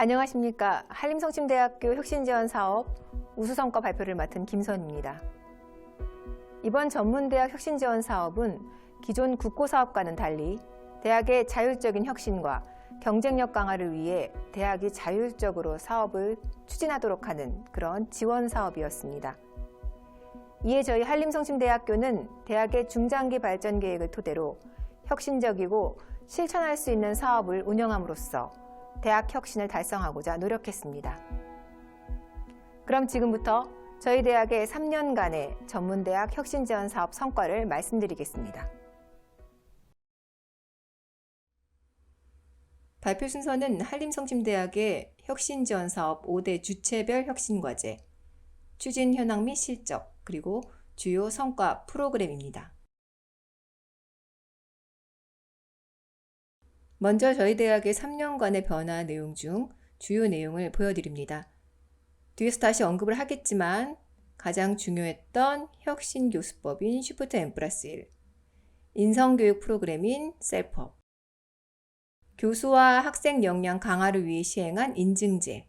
안녕하십니까. 한림성심대학교 혁신지원 사업 우수성과 발표를 맡은 김선입니다. 이번 전문대학 혁신지원 사업은 기존 국고 사업과는 달리 대학의 자율적인 혁신과 경쟁력 강화를 위해 대학이 자율적으로 사업을 추진하도록 하는 그런 지원 사업이었습니다. 이에 저희 한림성심대학교는 대학의 중장기 발전 계획을 토대로 혁신적이고 실천할 수 있는 사업을 운영함으로써 대학 혁신을 달성하고자 노력했습니다. 그럼 지금부터 저희 대학의 3년간의 전문대학 혁신 지원 사업 성과를 말씀드리겠습니다. 발표 순서는 한림성심대학의 혁신 지원 사업 5대 주체별 혁신 과제, 추진 현황 및 실적, 그리고 주요 성과 프로그램입니다. 먼저 저희 대학의 3년간의 변화 내용 중 주요 내용을 보여드립니다. 뒤에서 다시 언급을 하겠지만 가장 중요했던 혁신 교수법인 슈프트 M 플러스 1, 인성교육 프로그램인 셀프업, 교수와 학생 역량 강화를 위해 시행한 인증제,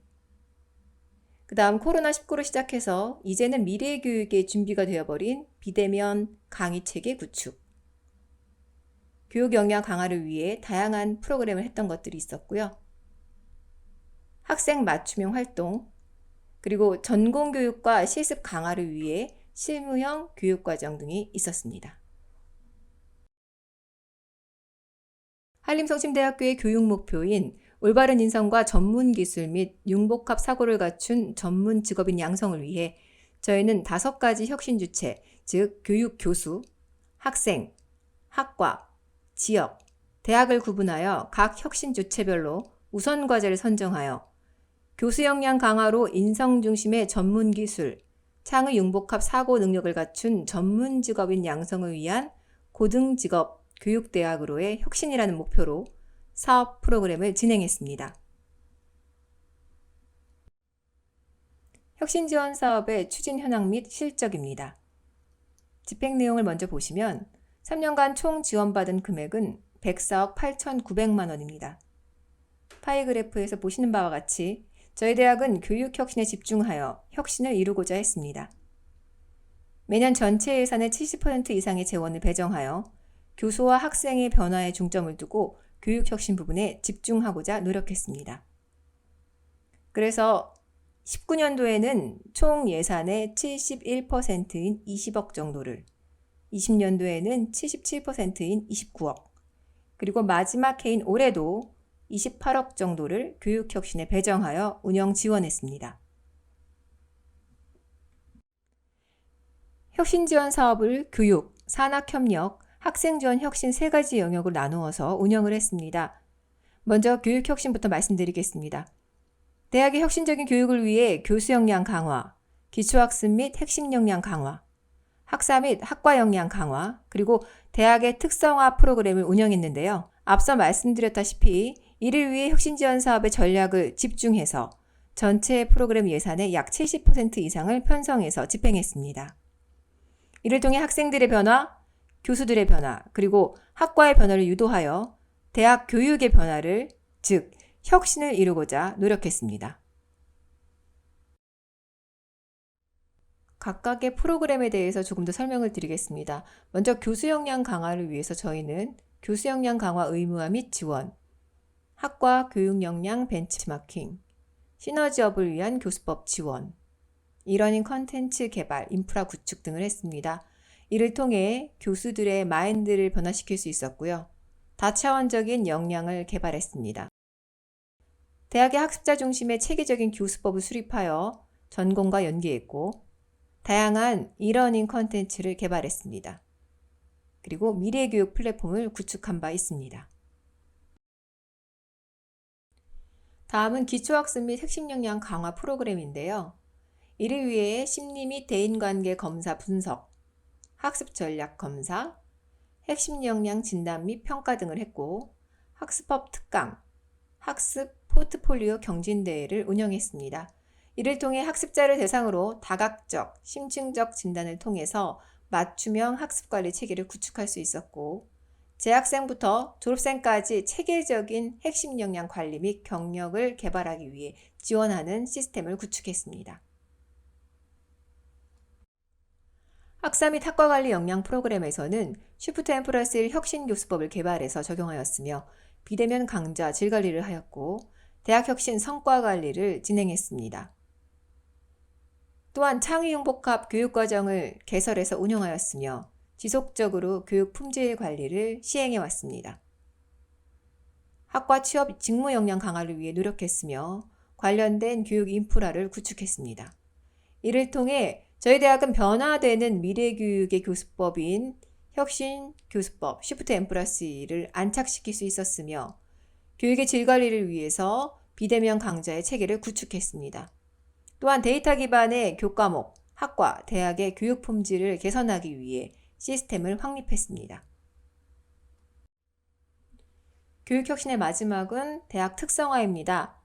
그 다음 코로나19로 시작해서 이제는 미래 교육의 준비가 되어버린 비대면 강의 체계 구축, 교육 역량 강화를 위해 다양한 프로그램을 했던 것들이 있었고요. 학생 맞춤형 활동, 그리고 전공 교육과 실습 강화를 위해 실무형 교육 과정 등이 있었습니다. 한림성심대학교의 교육 목표인 올바른 인성과 전문 기술 및 융복합 사고를 갖춘 전문 직업인 양성을 위해 저희는 다섯 가지 혁신 주체, 즉 교육 교수, 학생, 학과, 지역, 대학을 구분하여 각 혁신 주체별로 우선 과제를 선정하여 교수 역량 강화로 인성 중심의 전문 기술, 창의 융복합 사고 능력을 갖춘 전문 직업인 양성을 위한 고등 직업 교육 대학으로의 혁신이라는 목표로 사업 프로그램을 진행했습니다. 혁신 지원 사업의 추진 현황 및 실적입니다. 집행 내용을 먼저 보시면 3년간 총 지원받은 금액은 104억 8,900만 원입니다. 파이 그래프에서 보시는 바와 같이 저희 대학은 교육 혁신에 집중하여 혁신을 이루고자 했습니다. 매년 전체 예산의 70% 이상의 재원을 배정하여 교수와 학생의 변화에 중점을 두고 교육 혁신 부분에 집중하고자 노력했습니다. 그래서 19년도에는 총 예산의 71%인 20억 정도를, 20년도에는 77%인 29억, 그리고 마지막 해인 올해도 28억 정도를 교육혁신에 배정하여 운영 지원했습니다. 혁신 지원 사업을 교육, 산학협력, 학생 지원 혁신 세 가지 영역으로 나누어서 운영을 했습니다. 먼저 교육 혁신부터 말씀드리겠습니다. 대학의 혁신적인 교육을 위해 교수 역량 강화, 기초학습 및 핵심 역량 강화, 학사 및 학과 역량 강화, 그리고 대학의 특성화 프로그램을 운영했는데요. 앞서 말씀드렸다시피 이를 위해 혁신 지원 사업의 전략을 집중해서 전체 프로그램 예산의 약 70% 이상을 편성해서 집행했습니다. 이를 통해 학생들의 변화, 교수들의 변화, 그리고 학과의 변화를 유도하여 대학 교육의 변화를, 즉, 혁신을 이루고자 노력했습니다. 각각의 프로그램에 대해서 조금 더 설명을 드리겠습니다. 먼저 교수 역량 강화를 위해서 저희는 교수 역량 강화 의무화 및 지원, 학과 교육 역량 벤치마킹, 시너지업을 위한 교수법 지원, 이러닝 컨텐츠 개발, 인프라 구축 등을 했습니다. 이를 통해 교수들의 마인드를 변화시킬 수 있었고요. 다차원적인 역량을 개발했습니다. 대학의 학습자 중심의 체계적인 교수법을 수립하여 전공과 연계했고, 다양한 이러닝 컨텐츠를 개발했습니다. 그리고 미래교육 플랫폼을 구축한 바 있습니다. 다음은 기초학습 및 핵심 역량 강화 프로그램인데요. 이를 위해 심리 및 대인관계 검사 분석, 학습 전략 검사, 핵심 역량 진단 및 평가 등을 했고, 학습법 특강, 학습 포트폴리오 경진대회를 운영했습니다. 이를 통해 학습자를 대상으로 다각적, 심층적 진단을 통해서 맞춤형 학습관리 체계를 구축할 수 있었고, 재학생부터 졸업생까지 체계적인 핵심 역량 관리 및 경력을 개발하기 위해 지원하는 시스템을 구축했습니다. 학사 및 학과 관리 역량 프로그램에서는 쉬프트 앤 플러스 1 혁신 교수법을 개발해서 적용하였으며 비대면 강좌 질 관리를 하였고 대학 혁신 성과 관리를 진행했습니다. 또한 창의융복합 교육과정을 개설해서 운영하였으며 지속적으로 교육 품질 관리를 시행해 왔습니다. 학과 취업 직무 역량 강화를 위해 노력했으며 관련된 교육 인프라를 구축했습니다. 이를 통해 저희 대학은 변화되는 미래교육의 교수법인 혁신 교수법 시프트 엠 플러스 1을 안착시킬 수 있었으며 교육의 질 관리를 위해서 비대면 강좌의 체계를 구축했습니다. 또한 데이터 기반의 교과목, 학과, 대학의 교육 품질을 개선하기 위해 시스템을 확립했습니다. 교육혁신의 마지막은 대학 특성화입니다.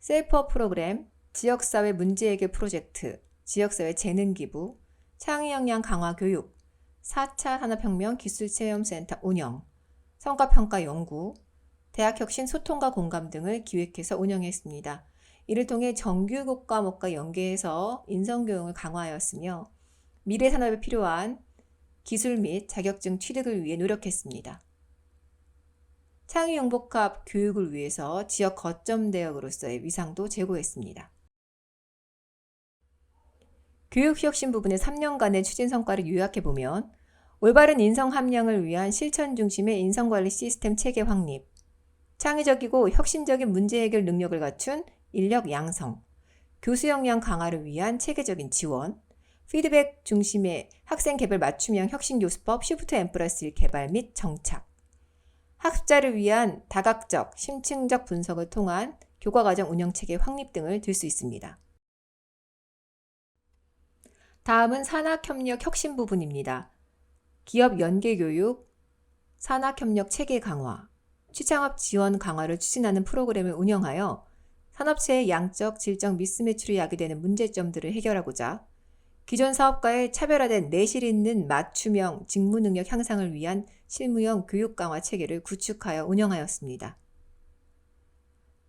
셀퍼 프로그램, 지역사회 문제해결 프로젝트, 지역사회 재능기부, 창의역량 강화 교육, 4차 산업혁명 기술체험센터 운영, 성과평가 연구, 대학혁신 소통과 공감 등을 기획해서 운영했습니다. 이를 통해 정규 교과목과 연계해서 인성교육을 강화하였으며 미래 산업에 필요한 기술 및 자격증 취득을 위해 노력했습니다. 창의융복합 교육을 위해서 지역 거점 대역으로서의 위상도 제고했습니다. 교육혁신 부분의 3년간의 추진 성과를 요약해 보면 올바른 인성 함량을 위한 실천 중심의 인성관리 시스템 체계 확립, 창의적이고 혁신적인 문제 해결 능력을 갖춘 인력 양성, 교수 역량 강화를 위한 체계적인 지원, 피드백 중심의 학생 개별 맞춤형 혁신 교수법 시프트 엠 플러스 1 개발 및 정착, 학습자를 위한 다각적, 심층적 분석을 통한 교과과정 운영체계 확립 등을 들 수 있습니다. 다음은 산학협력 혁신 부분입니다. 기업 연계교육, 산학협력 체계 강화, 취창업 지원 강화를 추진하는 프로그램을 운영하여 산업체의 양적, 질적 미스매치로 야기되는 문제점들을 해결하고자 기존 사업과의 차별화된 내실 있는 맞춤형 직무 능력 향상을 위한 실무형 교육 강화 체계를 구축하여 운영하였습니다.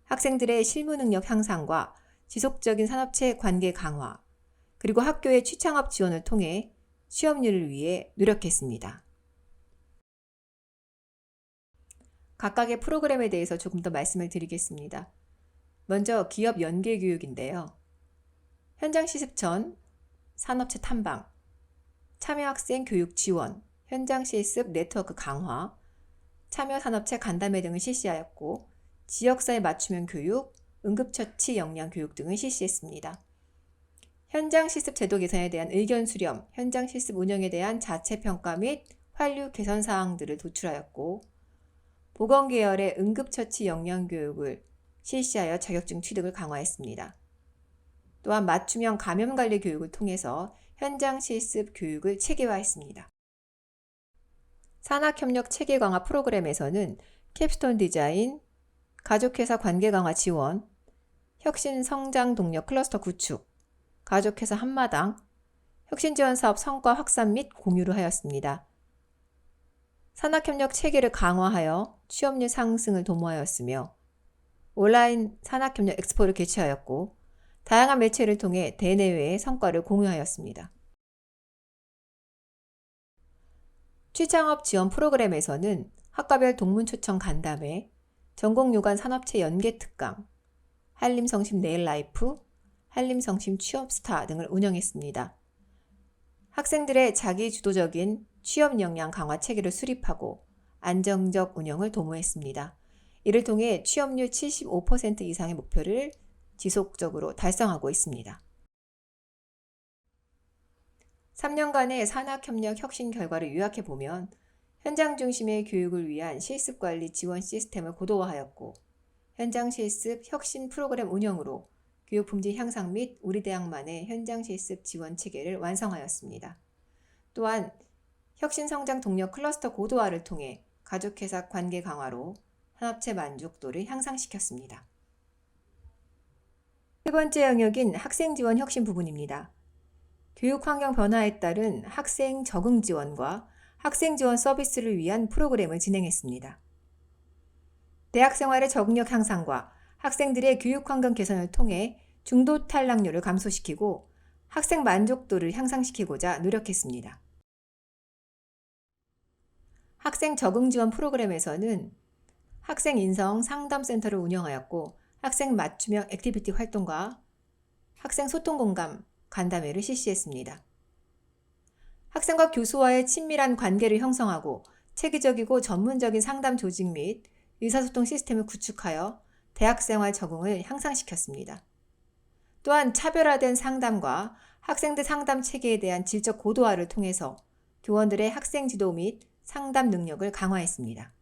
학생들의 실무 능력 향상과 지속적인 산업체 관계 강화, 그리고 학교의 취창업 지원을 통해 취업률을 위해 노력했습니다. 각각의 프로그램에 대해서 조금 더 말씀을 드리겠습니다. 먼저 기업 연계 교육인데요. 현장 시습 전 산업체 탐방, 참여 학생 교육 지원, 현장 실습 네트워크 강화, 참여 산업체 간담회 등을 실시하였고 지역사회 맞춤형 교육, 응급처치 역량 교육 등을 실시했습니다. 현장 실습 제도 개선에 대한 의견 수렴, 현장 실습 운영에 대한 자체 평가 및 환류 개선 사항들을 도출하였고 보건 계열의 응급처치 역량 교육을 실시하여 자격증 취득을 강화했습니다. 또한 맞춤형 감염 관리 교육을 통해서 현장 실습 교육을 체계화했습니다. 산학협력 체계 강화 프로그램에서는 캡스톤 디자인, 가족회사 관계 강화 지원, 혁신 성장 동력 클러스터 구축, 가족회사 한마당, 혁신 지원 사업 성과 확산 및 공유를 하였습니다. 산학협력 체계를 강화하여 취업률 상승을 도모하였으며 온라인 산학협력 엑스포를 개최하였고 다양한 매체를 통해 대내외의 성과를 공유하였습니다. 취창업 지원 프로그램에서는 학과별 동문 초청 간담회, 전공 요관 산업체 연계 특강, 한림성심 네일라이프, 한림성심 취업스타 등을 운영했습니다. 학생들의 자기 주도적인 취업 역량 강화 체계를 수립하고 안정적 운영을 도모했습니다. 이를 통해 취업률 75% 이상의 목표를 지속적으로 달성하고 있습니다. 3년간의 산학협력 혁신 결과를 요약해 보면 현장 중심의 교육을 위한 실습 관리 지원 시스템을 고도화하였고 현장 실습 혁신 프로그램 운영으로 교육 품질 향상 및 우리 대학만의 현장 실습 지원 체계를 완성하였습니다. 또한 혁신 성장 동력 클러스터 고도화를 통해 가족회사 관계 강화로 산업체 만족도를 향상시켰습니다. 세 번째 영역인 학생 지원 혁신 부분입니다. 교육 환경 변화에 따른 학생 적응 지원과 학생 지원 서비스를 위한 프로그램을 진행했습니다. 대학 생활의 적응력 향상과 학생들의 교육 환경 개선을 통해 중도 탈락률을 감소시키고 학생 만족도를 향상시키고자 노력했습니다. 학생 적응 지원 프로그램에서는 학생 인성 상담센터를 운영하였고 학생 맞춤형 액티비티 활동과 학생 소통 공감 간담회를 실시했습니다. 학생과 교수와의 친밀한 관계를 형성하고 체계적이고 전문적인 상담 조직 및 의사소통 시스템을 구축하여 대학생활 적응을 향상시켰습니다. 또한 차별화된 상담과 학생들 상담 체계에 대한 질적 고도화를 통해서 교원들의 학생 지도 및 상담 능력을 강화했습니다.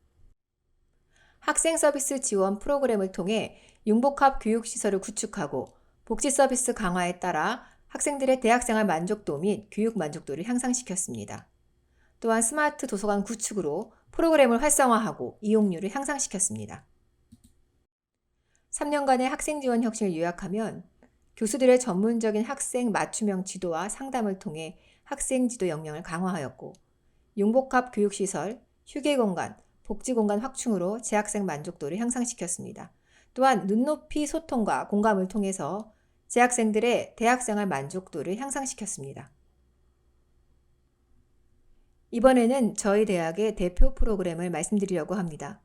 학생 서비스 지원 프로그램을 통해 융복합 교육 시설을 구축하고 복지 서비스 강화에 따라 학생들의 대학생활 만족도 및 교육 만족도를 향상시켰습니다. 또한 스마트 도서관 구축으로 프로그램을 활성화하고 이용률을 향상시켰습니다. 3년간의 학생 지원 혁신을 요약하면 교수들의 전문적인 학생 맞춤형 지도와 상담을 통해 학생 지도 역량을 강화하였고 융복합 교육시설, 휴게 공간, 복지 공간 확충으로 재학생 만족도를 향상시켰습니다. 또한 눈높이 소통과 공감을 통해서 재학생들의 대학생활 만족도를 향상시켰습니다. 이번에는 저희 대학의 대표 프로그램을 말씀드리려고 합니다.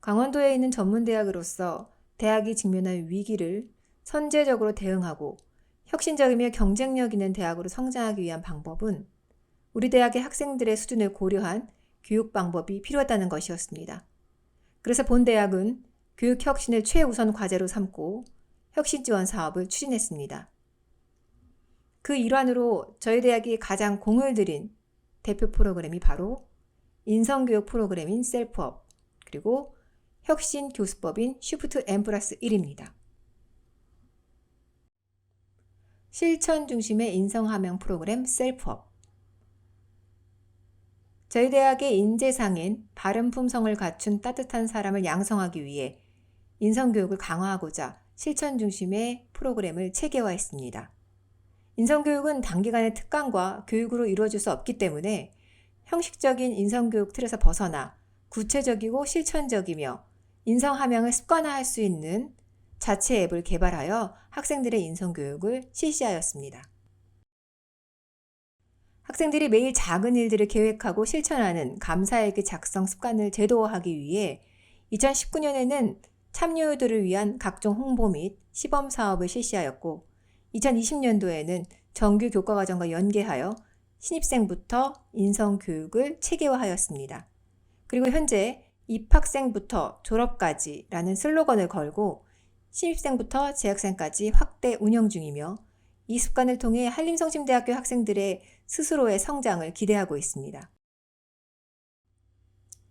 강원도에 있는 전문대학으로서 대학이 직면한 위기를 선제적으로 대응하고 혁신적이며 경쟁력 있는 대학으로 성장하기 위한 방법은 우리 대학의 학생들의 수준을 고려한 교육 방법이 필요하다는 것이었습니다. 그래서 본 대학은 교육 혁신을 최우선 과제로 삼고 혁신 지원 사업을 추진했습니다. 그 일환으로 저희 대학이 가장 공을 들인 대표 프로그램이 바로 인성교육 프로그램인 셀프업 그리고 혁신 교수법인 슈프트 M 플러스 1입니다. 실천 중심의 인성 함양 프로그램 셀프업 저희 대학의 인재상인 바른 품성을 갖춘 따뜻한 사람을 양성하기 위해 인성교육을 강화하고자 실천 중심의 프로그램을 체계화했습니다. 인성교육은 단기간의 특강과 교육으로 이루어질 수 없기 때문에 형식적인 인성교육 틀에서 벗어나 구체적이고 실천적이며 인성 함양을 습관화할 수 있는 자체 앱을 개발하여 학생들의 인성교육을 실시하였습니다. 학생들이 매일 작은 일들을 계획하고 실천하는 감사일기 작성 습관을 제도화하기 위해 2019년에는 참여유들을 위한 각종 홍보 및 시범 사업을 실시하였고 2020년도에는 정규 교과과정과 연계하여 신입생부터 인성교육을 체계화하였습니다. 그리고 현재 입학생부터 졸업까지라는 슬로건을 걸고 신입생부터 재학생까지 확대 운영 중이며 이 습관을 통해 한림성심대학교 학생들의 스스로의 성장을 기대하고 있습니다.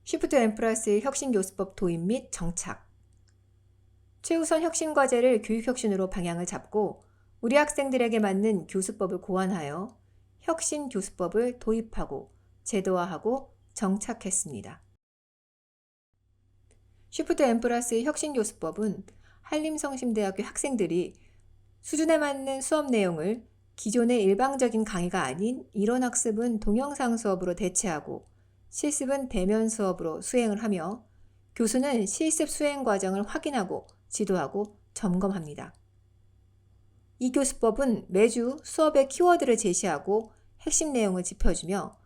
쉬프트 엠 플러스 혁신교수법 도입 및 정착 최우선 혁신 과제를 교육혁신으로 방향을 잡고 우리 학생들에게 맞는 교수법을 고안하여 혁신 교수법을 도입하고 제도화하고 정착했습니다. 쉬프트 엠 플러스 혁신 교수법은 한림성심대학교 학생들이 수준에 맞는 수업 내용을 기존의 일방적인 강의가 아닌 이론 학습은 동영상 수업으로 대체하고 실습은 대면 수업으로 수행을 하며 교수는 실습 수행 과정을 확인하고 지도하고 점검합니다. 이 교수법은 매주 수업의 키워드를 제시하고 핵심 내용을 짚어주며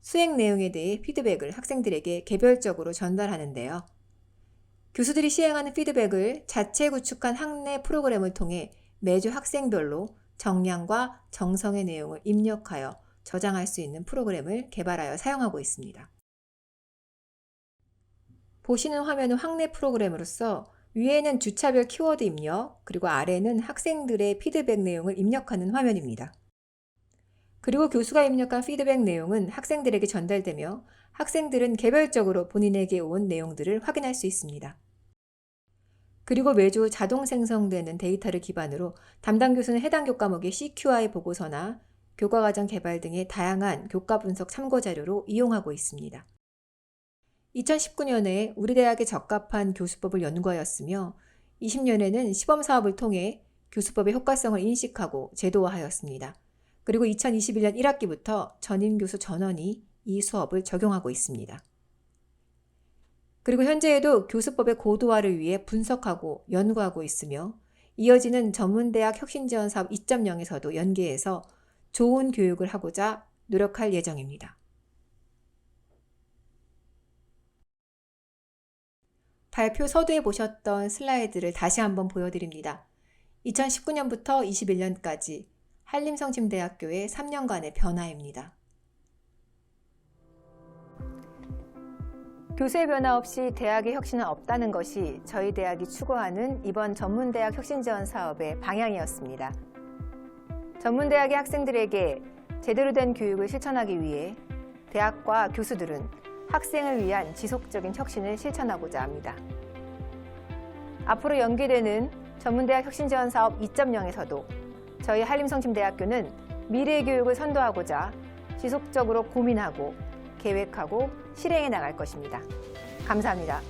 수행 내용에 대해 피드백을 학생들에게 개별적으로 전달하는데요. 교수들이 시행하는 피드백을 자체 구축한 학내 프로그램을 통해 매주 학생별로 정량과 정성의 내용을 입력하여 저장할 수 있는 프로그램을 개발하여 사용하고 있습니다. 보시는 화면은 학내 프로그램으로서 위에는 주차별 키워드 입력, 그리고 아래는 학생들의 피드백 내용을 입력하는 화면입니다. 그리고 교수가 입력한 피드백 내용은 학생들에게 전달되며 학생들은 개별적으로 본인에게 온 내용들을 확인할 수 있습니다. 그리고 매주 자동 생성되는 데이터를 기반으로 담당 교수는 해당 교과목의 CQI 보고서나 교과과정 개발 등의 다양한 교과 분석 참고 자료로 이용하고 있습니다. 2019년에 우리 대학에 적합한 교수법을 연구하였으며 20년에는 시범 사업을 통해 교수법의 효과성을 인식하고 제도화하였습니다. 그리고 2021년 1학기부터 전임 교수 전원이 이 수업을 적용하고 있습니다. 그리고 현재에도 교수법의 고도화를 위해 분석하고 연구하고 있으며 이어지는 전문대학 혁신지원 사업 2.0에서도 연계해서 좋은 교육을 하고자 노력할 예정입니다. 발표 서두에 보셨던 슬라이드를 다시 한번 보여드립니다. 2019년부터 21년까지 한림성심대학교의 3년간의 변화입니다. 교수의 변화 없이 대학의 혁신은 없다는 것이 저희 대학이 추구하는 이번 전문대학 혁신지원 사업의 방향이었습니다. 전문대학의 학생들에게 제대로 된 교육을 실천하기 위해 대학과 교수들은 학생을 위한 지속적인 혁신을 실천하고자 합니다. 앞으로 연계되는 전문대학 혁신지원 사업 2.0에서도 저희 한림성심대학교는 미래 교육을 선도하고자 지속적으로 고민하고 계획하고 실행해 나갈 것입니다. 감사합니다.